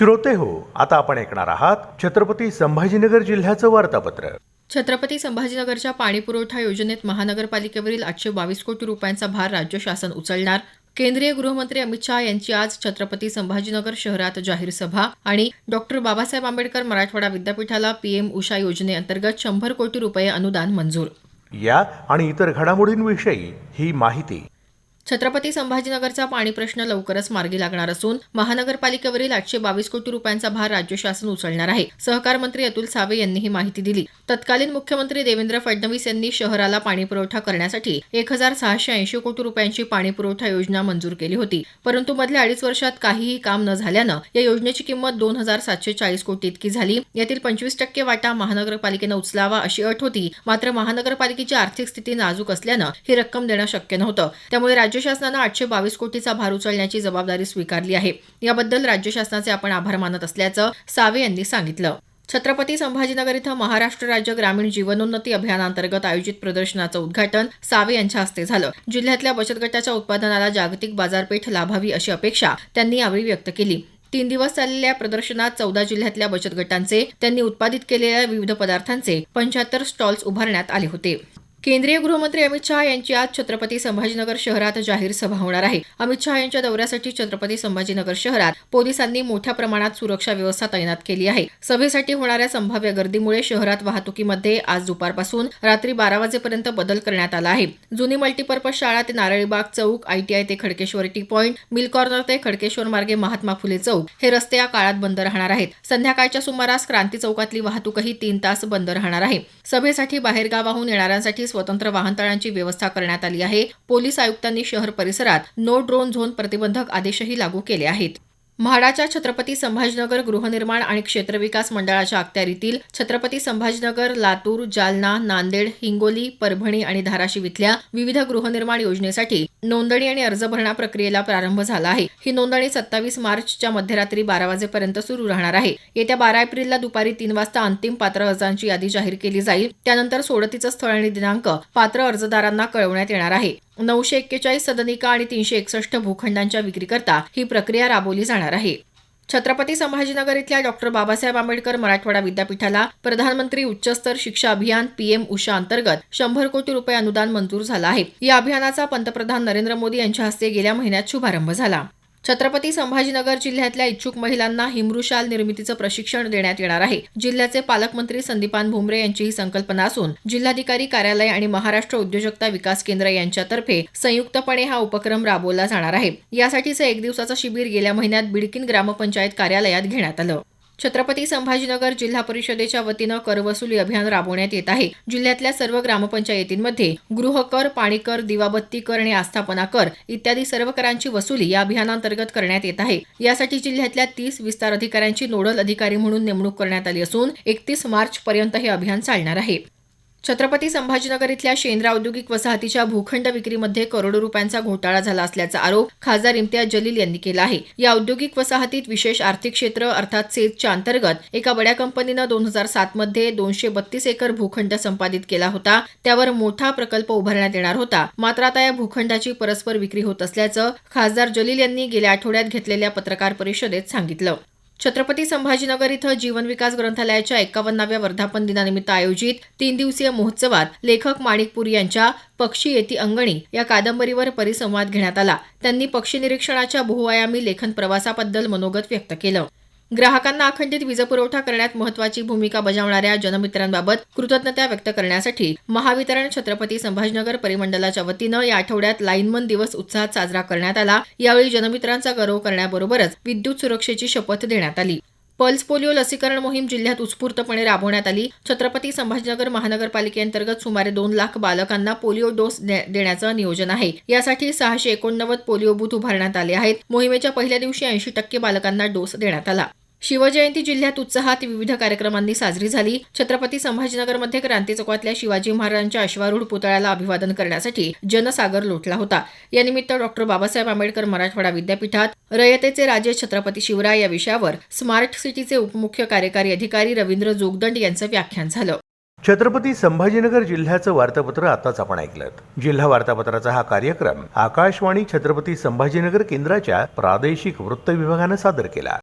श्रोते हो. आता आपण ऐकणार आहात छत्रपती संभाजीनगर जिल्ह्याचं वार्तापत्र. छत्रपती संभाजीनगरच्या पाणीपुरवठा योजनेत महानगरपालिकेवरील आठशे बावीस कोटी रुपयांचा भार राज्य शासन उचलणार. केंद्रीय गृहमंत्री अमित शहा यांची आज छत्रपती संभाजीनगर शहरात जाहीर सभा आणि डॉक्टर बाबासाहेब आंबेडकर मराठवाडा विद्यापीठाला पीएम उषा योजनेअंतर्गत शंभर कोटी रुपये अनुदान मंजूर. या आणि इतर घडामोडींविषयी ही माहिती छत्रपती संभाजीनगरचा पाणी प्रश्न लवकरच मार्गी लागणार असून महानगरपालिकेवरील आठशे बावीस कोटी रुपयांचा भार राज्य शासन उचलणार आहे. सहकार मंत्री अतुल सावे यांनी ही माहिती दिली. तत्कालीन मुख्यमंत्री देवेंद्र फडणवीस यांनी शहराला पाणी पुरवठा करण्यासाठी एक हजार सहाशे ऐंशी कोटी रुपयांची पाणीपुरवठा योजना मंजूर केली होती. परंतु मधल्या अडीच वर्षात काहीही काम न झाल्यानं या योजनेची किंमत दोन हजार सातशे चाळीस कोटी इतकी झाली. यातील पंचवीस टक्के वाटा महानगरपालिकेनं उचलावा अशी अट होती. मात्र महानगरपालिकेची आर्थिक स्थिती नाजूक असल्यानं ही रक्कम देणं शक्य नव्हतं. त्यामुळे राज्य शासनानं आठशे बावीस कोटीचा भार उचलण्याची जबाबदारी स्वीकारली आहे. याबद्दल राज्य शासनाचे आपण आभार मानत असल्याचं सावे यांनी सांगितलं. छत्रपती संभाजीनगर इथं महाराष्ट्र राज्य ग्रामीण जीवनोन्नती अभियानांतर्गत आयोजित प्रदर्शनाचं उद्घाटन सावे यांच्या हस्ते झालं. जिल्ह्यातल्या बचत गटाच्या उत्पादनाला जागतिक बाजारपेठ लाभावी अशी अपेक्षा त्यांनी यावेळी व्यक्त केली. तीन दिवस चाललेल्या प्रदर्शनात चौदा जिल्ह्यातल्या बचत गटांचे त्यांनी उत्पादित केलेल्या विविध पदार्थांचे पंच्याहत्तर स्टॉल्स उभारण्यात आले होते. केंद्रीय गृहमंत्री अमित शहा यांची आज छत्रपती संभाजीनगर शहरात जाहीर सभा होणार आहे. अमित शहा यांच्या दौऱ्यासाठी छत्रपती संभाजीनगर शहरात पोलिसांनी मोठ्या प्रमाणात सुरक्षा व्यवस्था तैनात केली आहे. सभेसाठी होणाऱ्या संभाव्य गर्दीमुळे शहरात वाहतुकीमध्ये आज दुपारपासून रात्री बारा वाजेपर्यंत बदल करण्यात आला आहे. जुनी मल्टीपर्पज शाळा ते नारळीबाग चौक आयटीआय ते Khadkeshwar T point mill corner ते खडकेश्वर मार्गे महात्मा फुले चौक हे रस्ते या काळात बंद राहणार आहेत. संध्याकाळच्या सुमारास क्रांती चौकातली वाहतूकही तीन तास बंद राहणार आहे. सभेसाठी बाहेरगावाहून येणाऱ्यांसाठी स्वतंत्र वाहनतळांची व्यवस्था करण्यात आली आहे. पोलीस आयुक्तांनी शहर परिसरात नो ड्रोन झोन प्रतिबंधक आदेशही लागू केले आहेत. म्हाडाच्या छत्रपती संभाजीनगर गृहनिर्माण आणि क्षेत्रविकास मंडळाच्या अखत्यारीतील छत्रपती संभाजीनगर लातूर जालना नांदेड हिंगोली परभणी आणि धाराशिव इथल्या विविध गृहनिर्माण योजनेसाठी नोंदणी आणि अर्ज भरणा प्रक्रियेला प्रारंभ झाला आहे. ही नोंदणी सत्तावीस मार्चच्या मध्यरात्री बारा वाजेपर्यंत सुरू राहणार आहे. येत्या बारा एप्रिलला दुपारी तीन वाजता अंतिम पात्र अर्जांची यादी जाहीर केली जाईल. त्यानंतर सोडतीचं स्थळ आणि दिनांक पात्र अर्जदारांना कळवण्यात येणार आहे. नऊशे एक्केचाळीस सदनिका आणि तीनशे एकसष्ट भूखंडांच्या विक्रीकरता ही प्रक्रिया राबवली जाणार आहे. छत्रपती संभाजीनगर इथल्या डॉक्टर बाबासाहेब आंबेडकर मराठवाडा विद्यापीठाला प्रधानमंत्री उच्चस्तर शिक्षा अभियान पीएम उषा अंतर्गत शंभर कोटी रुपये अनुदान मंजूर झालं आहे. या अभियानाचा पंतप्रधान नरेंद्र मोदी यांच्या हस्ते गेल्या महिन्यात शुभारंभ झाला. छत्रपती संभाजीनगर जिल्ह्यातल्या इच्छुक महिलांना हिमरुशाल निर्मितीचं प्रशिक्षण देण्यात येणार आहे. जिल्ह्याचे पालकमंत्री संदीपान भुमरे यांची ही संकल्पना असून जिल्हाधिकारी कार्यालय आणि महाराष्ट्र उद्योजकता विकास केंद्र यांच्यातर्फे संयुक्तपणे हा उपक्रम राबवला जाणार आहे. यासाठीचं एक दिवसाचं शिबिर गेल्या महिन्यात बिडकीन ग्रामपंचायत कार्यालयात घेण्यात आलं. छत्रपती संभाजीनगर जिल्हा परिषदेच्या वतीनं करवसुली अभियान राबवण्यात येत आहे. जिल्ह्यातल्या सर्व ग्रामपंचायतींमध्ये गृहकर पाणीकर दिवाबत्ती कर आणि आस्थापना कर इत्यादी सर्व करांची वसुली या अभियानांतर्गत करण्यात येत आहे. यासाठी जिल्ह्यातल्या तीस विस्तार अधिकाऱ्यांची नोडल अधिकारी म्हणून नेमणूक करण्यात आली असून एकतीस मार्च पर्यंत हे अभियान चालणार आहे. छत्रपती संभाजीनगर इथल्या शेंद्रा औद्योगिक वसाहतीच्या भूखंड विक्रीमध्ये करोडो रुपयांचा घोटाळा झाला असल्याचा आरोप खासदार इम्तियाज जलील यांनी केला आहे. या औद्योगिक वसाहतीत विशेष आर्थिक क्षेत्र अर्थात सेजच्या अंतर्गत एका बड्या कंपनीनं दोन हजार सात मध्ये दोनशे बत्तीस एकर भूखंड संपादित केला होता. त्यावर मोठा प्रकल्प उभारण्यात येणार होता. मात्र आता या भूखंडाची परस्पर विक्री होत असल्याचं खासदार जलील यांनी गेल्या आठवड्यात घेतलेल्या पत्रकार परिषदेत सांगितलं. छत्रपती संभाजीनगर इथं जीवन विकास ग्रंथालयाच्या एक्कावन्नाव्या वर्धापन दिनानिमित्त आयोजित तीन दिवसीय महोत्सवात लेखक माणिकपुरी यांच्या पक्षी येती अंगणी या कादंबरीवर परिसंवाद घेण्यात आला. त्यांनी पक्षी निरीक्षणाच्या बहुआयामी लेखन प्रवासाबद्दल मनोगत व्यक्त केलं. ग्राहकांना अखंडित वीजपुरवठा करण्यात महत्वाची भूमिका बजावणाऱ्या जनमित्रांबाबत कृतज्ञता व्यक्त करण्यासाठी महावितरण छत्रपती संभाजीनगर परिमंडलाच्या वतीनं या आठवड्यात लाईनमन दिवस उत्साहात साजरा करण्यात आला. यावेळी जनमित्रांचा गौरव करण्याबरोबरच विद्युत सुरक्षेची शपथ देण्यात आली. पल्स पोलिओ लसीकरण मोहीम जिल्ह्यात उत्स्फूर्तपणे राबवण्यात आली. छत्रपती संभाजीनगर महानगरपालिकेअंतर्गत सुमारे दोन लाख बालकांना पोलिओ डोस दे- देण्याचं नियोजन आहे. यासाठी सहाशे एकोणनव्वद पोलिओ बूथ उभारण्यात आले आहेत. मोहिमेच्या पहिल्या दिवशी ऐंशी टक्के बालकांना डोस देण्यात आला. शिवजयंती जिल्ह्यात उत्साहात विविध कार्यक्रमांनी साजरी झाली. छत्रपती संभाजीनगरमध्ये क्रांती चौकातल्या शिवाजी महाराजांच्या अश्वारूढ पुतळ्याला अभिवादन करण्यासाठी जनसागर लोटला होता. यानिमित्त डॉक्टर बाबासाहेब आंबेडकर मराठवाडा विद्यापीठात रयतेचे राजे छत्रपती शिवराय या विषयावर स्मार्ट सिटीचे उपमुख्य कार्यकारी अधिकारी रवींद्र जोगदंड यांचं व्याख्यान झालं. छत्रपती संभाजीनगर जिल्ह्याचं वार्तापत्र आताच आपण ऐकलं जिल्हा वार्तापत्राचा हा कार्यक्रम आकाशवाणी छत्रपती संभाजीनगर केंद्राच्या प्रादेशिक वृत्त विभागानं सादर केला.